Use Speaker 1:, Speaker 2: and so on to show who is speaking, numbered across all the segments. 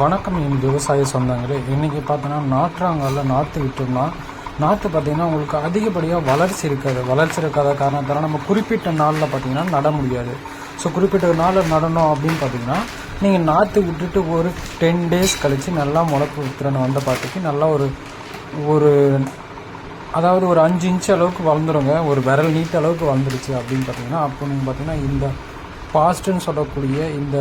Speaker 1: வணக்கம் என் விவசாய சொந்தங்களே. இன்றைக்கி பார்த்தோன்னா நாற்றாங்கால நாற்று விட்டோம்னா நாற்று பார்த்திங்கன்னா உங்களுக்கு அதிகப்படியாக வளர்ச்சி இருக்காது. வளர்ச்சி இருக்காத காரணத்தால் நம்ம குறிப்பிட்ட நாளில் பார்த்திங்கன்னா நட முடியாது. ஸோ குறிப்பிட்ட நாளில் நடணும் அப்படின்னு பார்த்தீங்கன்னா நீங்கள் நாற்று விட்டுட்டு ஒரு டென் டேஸ் கழித்து நல்லா முளைப்பு திறனை வந்த பார்த்துக்கு நல்லா ஒரு ஒரு அதாவது ஒரு அஞ்சு இன்ச் அளவுக்கு வளர்ந்துருங்க. ஒரு விரல் நீட்ட அளவுக்கு வளர்ந்துருச்சு அப்படின்னு பார்த்தீங்கன்னா அப்போ நீங்கள் பார்த்தீங்கன்னா இந்த பாஸ்ட்டுன்னு சொல்லக்கூடிய இந்த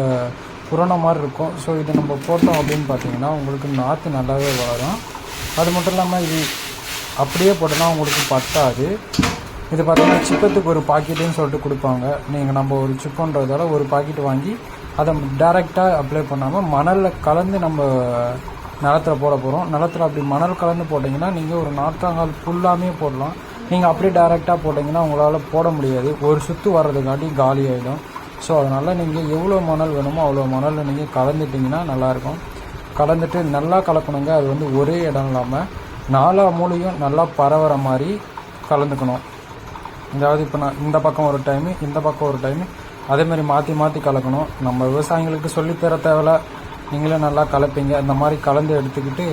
Speaker 1: புரண மாதிரி இருக்கும். ஸோ இதை நம்ம போட்டோம் அப்படின்னு பார்த்தீங்கன்னா உங்களுக்கு நாற்று நல்லாவே வளரும். அது மட்டும் இல்லாமல் இது அப்படியே போட்டோம்னா உங்களுக்கு பத்தாது. இது பார்த்தீங்கன்னா சிப்பத்துக்கு ஒரு பாக்கெட்டுன்னு சொல்லிட்டு கொடுப்பாங்க. நீங்கள் நம்ம ஒரு சிப்புன்றதால ஒரு பாக்கெட் வாங்கி அதை டைரெக்டாக அப்ளை பண்ணாமல் மணலில் கலந்து நம்ம நிலத்தில் போட போகிறோம் நிலத்தில் அப்படி மணல் கலந்து போட்டிங்கன்னா நீங்கள் ஒரு நாற்றாங்கால் ஃபுல்லாமே போடலாம். நீங்கள் அப்படியே டைரெக்டாக போட்டிங்கன்னா உங்களால் போட முடியாது. ஒரு சுற்று வர்றதுக்காட்டி காலி ஆகிடும் ஸோ அதனால் நீங்கள் எவ்வளோ மணல் வேணுமோ அவ்வளோ மணலில் நீங்கள் கலந்துட்டிங்கன்னா நல்லாயிருக்கும். கலந்துட்டு நல்லா கலக்கணுங்க. அது வந்து ஒரே இடம் இல்லாமல் நாலா மூலையும் நல்லா பரவுற மாதிரி கலந்துக்கணும். அதாவது இப்போ நான் இந்த பக்கம் ஒரு டைமு இந்த பக்கம் ஒரு டைமு அதே மாதிரி மாற்றி மாற்றி கலக்கணும். நம்ம விவசாயிங்களுக்கு சொல்லித்தர தேவையில்ல. நீங்களே நல்லா கலப்பீங்க. இந்த மாதிரி கலந்து எடுத்துக்கிட்டு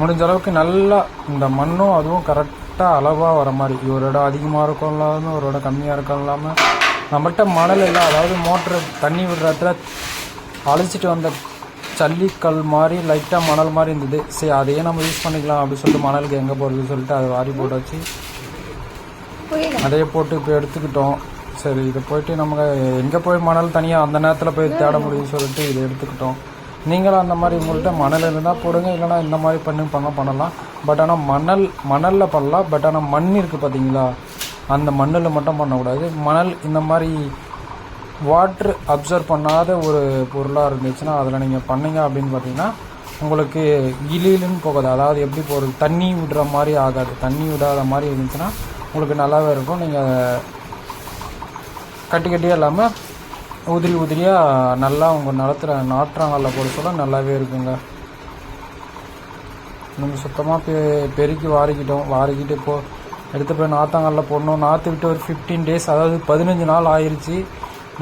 Speaker 1: முடிஞ்ச அளவுக்கு நல்லா இந்த மண்ணும் அதுவும் கரெக்டாக அளவாக வர மாதிரி. ஒரு இடம் அதிகமாக இருக்கும் இல்லாமல் ஒரு இடம் கம்மியாக இருக்கும் இல்லாமல் நம்மகிட்ட மணல் இல்லை. அதாவது மோட்ரு தண்ணி விடுற இடத்துல அழைச்சிட்டு வந்த ஜல்லிக்கல் மாதிரி லைட்டாக மணல் மாதிரி இருந்தது. சரி அதையே நம்ம யூஸ் பண்ணிக்கலாம் அப்படின்னு சொல்லிட்டு மணலுக்கு எங்கே போகிறது சொல்லிட்டு அதை வாரி போட்டு வச்சு அதையே போட்டு இப்போ எடுத்துக்கிட்டோம். சரி இதை போயிட்டு நம்ம எங்கே போய் மணல் தனியாக அந்த நேரத்தில் போய் தேட முடியும்னு சொல்லிட்டு இதை எடுத்துக்கிட்டோம். நீங்களும் அந்த மாதிரி உங்கள்கிட்ட மணல் இருந்தால் போடுங்க. இல்லைனா இந்த மாதிரி பண்ணி பண்ண பண்ணலாம். பட் ஆனால் மணல் மணலில் பண்ணலாம். பட் ஆனால் மண் இருக்குது பார்த்தீங்களா அந்த மண்ணில் மட்டும் பண்ணக்கூடாது. மணல் இந்த மாதிரி வாட்ரு அப்சர்வ் பண்ணாத ஒரு பொருளாக இருந்துச்சுன்னா அதில் நீங்கள் பண்ணீங்க அப்படின்னு பார்த்தீங்கன்னா உங்களுக்கு இலிலுன்னு போகாது. அதாவது எப்படி போகிறது தண்ணி விடுற மாதிரி ஆகாது. தண்ணி விடாத மாதிரி இருந்துச்சுன்னா உங்களுக்கு நல்லாவே இருக்கும். நீங்கள் கட்டி கட்டியாக இல்லாமல் உதிரி உதிரியாக நல்லா உங்கள் நிலத்தில் நாற்றாங்கல்ல போட சொல்ல நல்லாவே இருக்குங்க. நம்ம சுத்தமாக பெ பெருக்கி வாரிக்கிட்டோம். வாரிக்கிட்டு இப்போது எடுத்து போய் நாத்தாங்கல்ல போடணும். நாற்று விட்டு ஒரு ஃபிஃப்டீன் டேஸ் அதாவது பதினஞ்சு நாள் ஆயிடுச்சு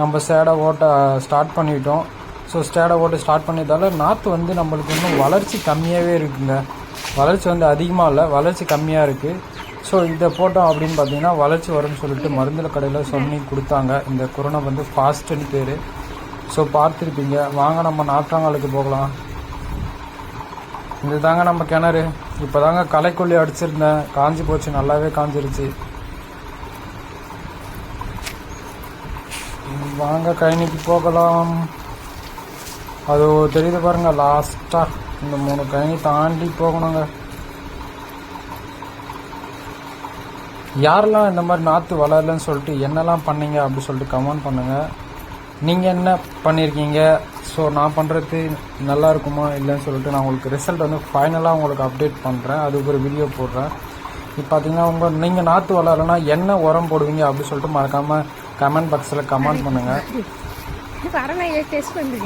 Speaker 1: நம்ம சேடை ஓட்ட ஸ்டார்ட் பண்ணிட்டோம். ஸோ ஸ்டேடை ஓட்ட ஸ்டார்ட் பண்ணியதால் நாற்று வந்து நம்மளுக்கு இன்னும் வளர்ச்சி கம்மியாகவே இருக்குங்க. வளர்ச்சி வந்து அதிகமாக இல்லை வளர்ச்சி கம்மியாக இருக்குது ஸோ இதை போட்டோம் அப்படின்னு பார்த்தீங்கன்னா வளர்ச்சி வரும்னு சொல்லிட்டு மருந்தில் கடையில் சொல்லி கொடுத்தாங்க. இந்த கொரோனா வந்து ஃபாஸ்ட்டுன்னு பேர். ஸோ பார்த்துருப்பீங்க. வாங்க நம்ம நாற்றாங்காலுக்கு போகலாம். இது தாங்க நம்ம கிணறு. இப்போ தாங்க களைக்கொல்லி அடிச்சிருந்தேன். காஞ்சி போச்சு நல்லாவே காஞ்சிருச்சு. வாங்க கழனிக்கு போகலாம். அது தெரியுது பாருங்க லாஸ்ட்டாக இந்த மூணு கழனி தாண்டி போகணுங்க. யாரெல்லாம் இந்த மாதிரி நாற்று வளரலன்னு சொல்லிட்டு என்னெல்லாம் பண்ணீங்க அப்படின்னு சொல்லிட்டு கமெண்ட் பண்ணுங்கள் நீங்கள் என்ன பண்ணியிருக்கீங்க ஸோ நான் பண்ணுறது நல்லா இருக்குமா இல்லைன்னு சொல்லிட்டு நான் உங்களுக்கு ரிசல்ட் வந்து ஃபைனலாக உங்களுக்கு அப்டேட் பண்ணுறேன் அதுக்கு ஒரு வீடியோ போடுறேன். இப்போ பார்த்தீங்கன்னா உங்கள் நீங்கள் நாற்று வளரலன்னா என்ன உரம் போடுவீங்க அப்படி சொல்லிட்டு மறக்காமல் கமெண்ட் பாக்ஸில் கமெண்ட் பண்ணுங்கள்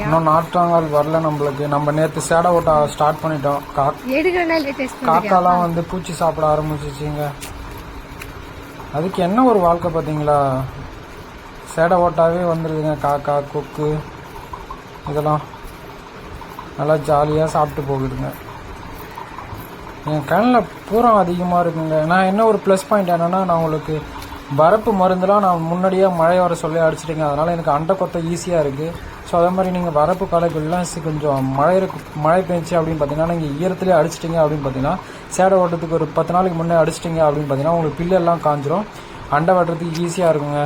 Speaker 1: இன்னும் நாற்றாங்கால் வரல நம்மளுக்கு. நம்ம நேற்று சேடை ஓட்ட ஸ்டார்ட் பண்ணிட்டோம். காக்காலாம் வந்து பூச்சி சாப்பிட ஆரம்பிச்சிச்சிங்க. அதுக்கு என்ன ஒரு வாழ்க்கை பார்த்தீங்களா சேடை ஓட்டாவே வந்துடுதுங்க காக்கா கொக்கு. இதெல்லாம் நல்லா ஜாலியாக சாப்பிட்டு போகுதுங்க. என் கண்ணில் பூரம் அதிகமாக இருக்குங்க. நான் என்ன ஒரு ப்ளஸ் பாயிண்ட் என்னென்னா நான் உங்களுக்கு வரப்பு மருந்துலாம் நான் முன்னாடியே மழை வர சொல்லி அடிச்சிட்டேங்க. அதனால் எனக்கு அண்டை கொத்த ஈஸியாக இருக்குது ஸோ அதே மாதிரி நீங்கள் வரப்பு காலைகள்லாம் கொஞ்சம் மழை இருக்கு மழை பெஞ்சு அப்படின்னு பார்த்தீங்கன்னா நீங்கள் ஈரத்துலேயே அடிச்சிட்டிங்க அப்படின்னு பார்த்தீங்கன்னா சேடை ஓட்டத்துக்கு ஒரு பத்து நாளைக்கு முன்னே அடிச்சிட்டிங்க அப்படின்னு பார்த்தீங்கன்னா உங்களுக்கு பில்லெல்லாம் காஞ்சிரும். அண்டை வெட்டுறதுக்கு ஈஸியாக இருக்குங்க.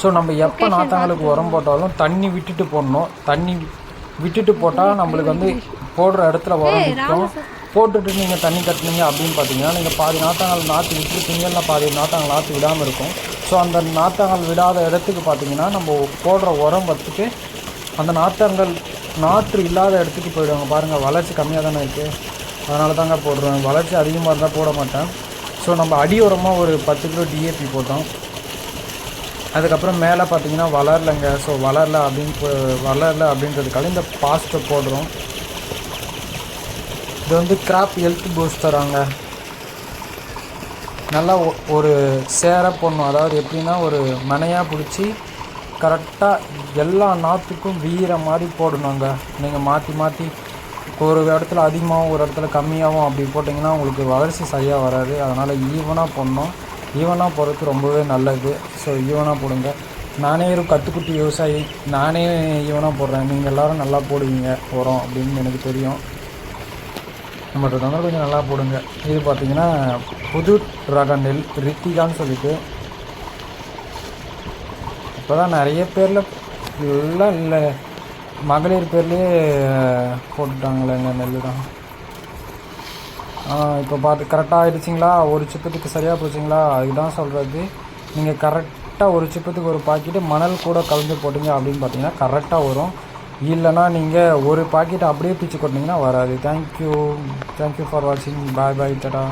Speaker 1: ஸோ நம்ம எப்போ நாத்தாங்களுக்கு உரம் போட்டாலும் தண்ணி விட்டுட்டு போடணும். தண்ணி விட்டுட்டு போட்டால் நம்மளுக்கு வந்து போடுற இடத்துல உரம் நிற்கும் போட்டுட்டு நீங்கள் தண்ணி கட்டினீங்க அப்படின்னு பார்த்தீங்கன்னா நீங்கள் பாதி நாத்தாங்கல் நாற்று விட்டுருப்பீங்க இல்லை பாதி நாத்தாங்கல் நாற்று விடாமல் இருக்கும். ஸோ அந்த நாத்தாங்கல் விடாத இடத்துக்கு பார்த்தீங்கன்னா நம்ம போடுற உரம் வச்சுட்டு அந்த நாத்தாங்கல் நாற்று இல்லாத இடத்துக்கு போயிடுவாங்க. பாருங்கள் வளர்ச்சி கம்மியாக தானே இருக்குது அதனால தாங்க போடுறேன் வளர்ச்சி அதிகமாக இருந்தால் போட மாட்டேன். ஸோ நம்ம அடி உரமாக ஒரு பத்து கிலோ டிஏபி போட்டோம். அதுக்கப்புறம் மேலே பார்த்தீங்கன்னா வளரலைங்க. ஸோ வளரல அப்படின்னு வளரல அப்படின்றதுக்காக இந்த பாஸ்ட்டை போடுறோம். இது வந்து கிராப் ஹெல்த் பூஸ்ட் தராங்க நல்லா ஒ- ஒரு சேர போடணும். அதாவது எப்படின்னா ஒரு மனையாக பிடிச்சி கரெக்டாக எல்லா நாற்றுக்கும் வீர மாதிரி போடணுங்க. நீங்கள் மாற்றி மாற்றி ஒரு இடத்துல அதிகமாகவும் ஒரு இடத்துல கம்மியாகவும் அப்படி போட்டிங்கன்னா உங்களுக்கு வளர்ச்சி சரியாக வராது. அதனால் ஈவனாக போடணும். ஈவனாக போடுறது ரொம்பவே நல்லது. ஸோ ஈவனாக போடுங்க. நானே ஒரு கத்துக்குட்டி விவசாயி. நானே ஈவனாக போடுறேன். நீங்கள் எல்லோரும் நல்லா போடுவீங்க உரம் அப்படின்னு எனக்கு தெரியும். நம்மகிட்ட வந்து கொஞ்சம் நல்லா போடுங்க. இது பார்த்தீங்கன்னா புது ரக நெல் ரித்திகான்னு சொல்லிட்டு. இப்போ தான் நிறைய பேரில் ஃபுல்லாக இல்லை. மகளிர் பேர்லேயே போட்டுட்டாங்களேங்க நெல் தான் இப்போ பார்த்து கரெக்டாக ஆயிடுச்சிங்களா ஒரு சிப்பத்துக்கு சரியாக போச்சுங்களா? அதுதான் சொல்கிறது நீங்கள் கரெக்டாக ஒரு சிப்பத்துக்கு ஒரு பாக்கெட்டு மணல் கூட கலந்து போட்டிங்க அப்படின்னு பார்த்தீங்கன்னா கரெக்டாக வரும். இல்லைன்னா நீங்கள் ஒரு பாக்கெட் அப்படியே பிச்சு கொட்டினீங்கன்னா வராது. தேங்க்யூ தேங்க்யூ ஃபார் வாட்சிங் பாய் பாய் டடா.